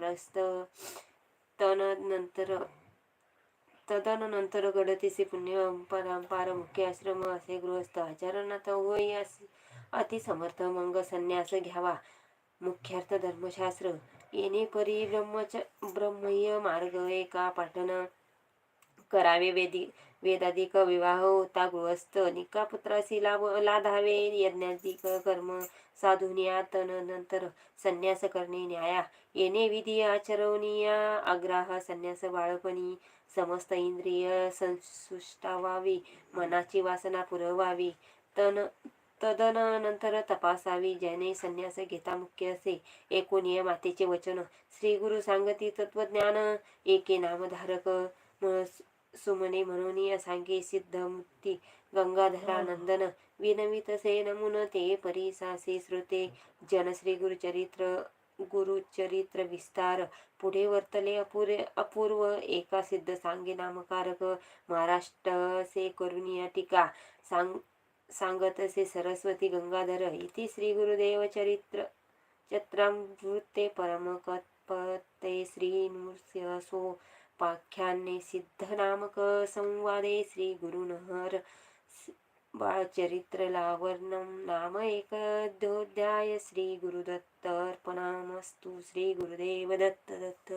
वानप्रस्थ तनंतर तदनंतर गडतीचे पुण्य परंपार मुख्य आश्रम असे गृहस्थ आचरणात होई असे अतिसमर्थ मंग संन्यास घ्यावा. मुख्यार्थ धर्मशास्त्र. येणे परी ब्रह्मच ब्रह्मय मार्ग एका पाठन करावे. वेदी वेदाधिक विवाह होता गृहस्थ निका पुत्रासी लाभ लाधावे. यज्ञाधिक कर्म साधुनिया नंतर संन्यास करणे न्याया. येणे विधी आचरवणीया आग्रह संन्यास बाळपणी समस्त इंद्रिय संसुष्टावावी. मनाची वासना पुरवावी. तन तदनंतर तपासावी. ज्याने संन्यास घेता मुख्य असे. एकोणीय मातेचे वचन. श्री गुरु सांगती तत्वज्ञान एके नामधारक सुमने म्हणून सांगे सिद्ध मुक्ती गंगाधरा नंदन विनवित से नमुन ते परिसासे श्रुते जन श्री गुरुचरित्र गुरुचरित्र विस्तार पुढे वर्तले अपुरे अपूर्व एका सिद्ध सांगे नामकारक महाराष्ट्र से करुणिया टीका सांग सांगत से सरस्वती गंगाधर इति श्री गुरुदेव चरित्र चत्रामृते परमकत्पते श्री नृसिंहसो पाख्याने सिद्धनामक संवादे श्री गुरुनहर बाळचरित्र लावर्णम नाम एकदोध्याय श्री गुरुदत्त अर्पणामस्तु श्री गुरुदेव दत्त दत्त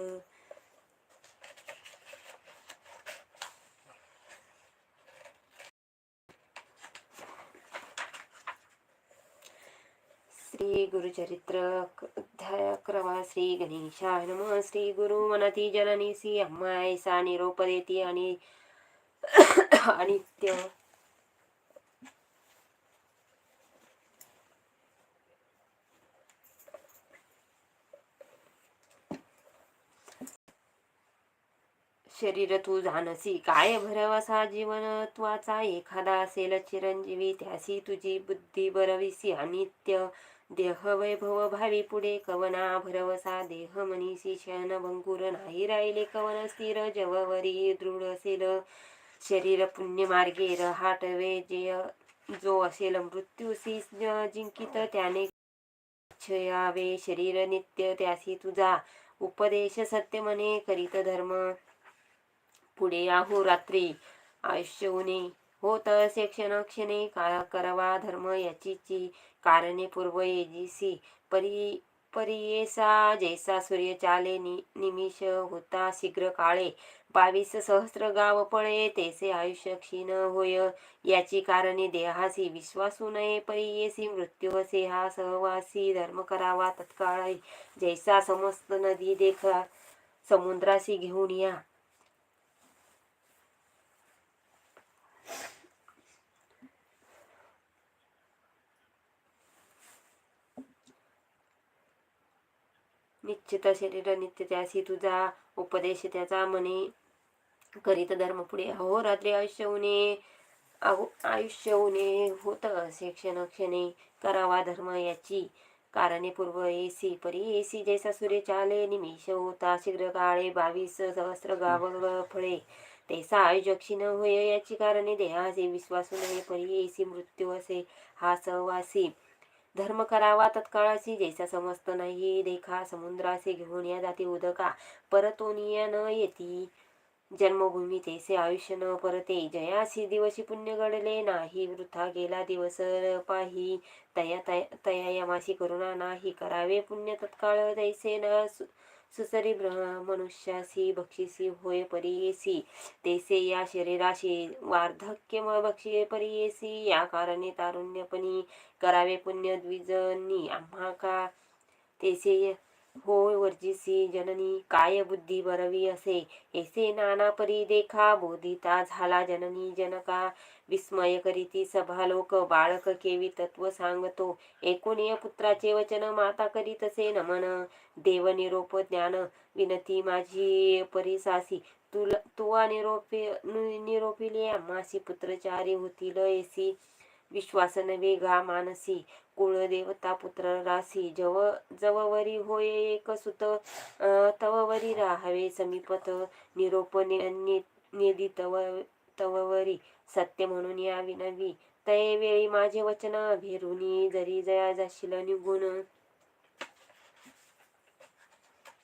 श्री गुरुचरित्र अध्याय अकरावा श्री गणेशाय नम श्री गुरु मनती जननी सी अम्माय सा निरोप देती आणि अनित्य. शरीर तू जाणसी काय भरवसा जीवन त्वाचा? एखादा असेल चिरंजीवी त्यासी तुझी बुद्धी बरविसी अनित्य. देह वैभव भावी पुढे कवना भरवसा देह मनीषी शयन बंकुर नाही राहिले कवन स्थिर जववरी दृढ असेल. शरीर पुण्य मार्गे रहाटवे जे जो असेल मृत्यूसी जिंकित त्याने क्षयावे. शरीर नित्य त्यासी तुझा उपदेश सत्य मने करीत धर्म. पुढे आहो रात्री आयुष्य उणे होत असे क्षण क्षणे का करवा धर्म याचीची कारणे पूर्व येजीसी परी परियेसा जैसा सूर्य चाले नि निमिष होता शीघ्र काळे. बावीस सहस्र गाव पळे तेसे आयुष्य क्षीण होय. याची कारणे देहासी विश्वासू नये. परियेसी मृत्यू असे हा सहवासी धर्म करावा तत्काळ जैसा समस्त नदी देखा समुद्राशी घेऊन या. निश्चित शरीर नित्य त्यासी तुझा उपदेश त्याचा मने करीत धर्म पुढे. अहोरात्री आयुष्य उणे अहो आयुष्य उणे होत असे क्षण क्षणे. करावा धर्म याची कारणे पूर्व एसी. परी एसी जैसा सूर्य चाले निमिष होता शीघ्र काळे बावीस सहस्र गाव फळे. तैसा आयुष्य न होय याची कारणे. देहाचे विश्वासू नये परी एसी मृत्यू असे. हा सहवासी धर्म करावा तत्काळाशी जैसा समस्त नाही देखा समुद्रासे घेऊन या जाती उदका परतोनिया न येती. जन्मभूमी तेसे आयुष्य न परते जयासी दिवशी पुण्य घडले नाही वृथा गेला दिवस पाही. तया तया तया यमाशी करुणा नाही करावे पुण्य तत्काळ तैसे न सु- सुसरी ब्रह्म मनुष्यासी बक्षिसी होय परियेसी तेसे या शरीराशी वार्धक्य बक्षी परियेसी या कारणे तारुण्यपणी करावे पुण्य द्विजनी आम्हा का? तेसे होय वर्जिसी जननी काय बुद्धी बरवी असे? ऐसे नाना परी देखा बोधिता झाला जननी जनका. विस्मय करीती सभा लोक बाळक केवी तत्व सांगतो. एकोणीय पुत्राचे वचन माता करीत असे नमन. देव निरोप ज्ञान विनती माझी परिसासी तुला तुवा निरोपी निरोपिले आम्हासी पुत्रचारी होतील ऐसी विश्वास नवे गा मानसी. कुळदेवता पुत्र रासी जव जववरी होय एक सुत तववरी राहावे समीपत. निरोप नि- नि- निधी तव तववरी. सत्य म्हणून या विनवी तये वेळी माझे वचन भेरुनी जरी जया जाशील निघून.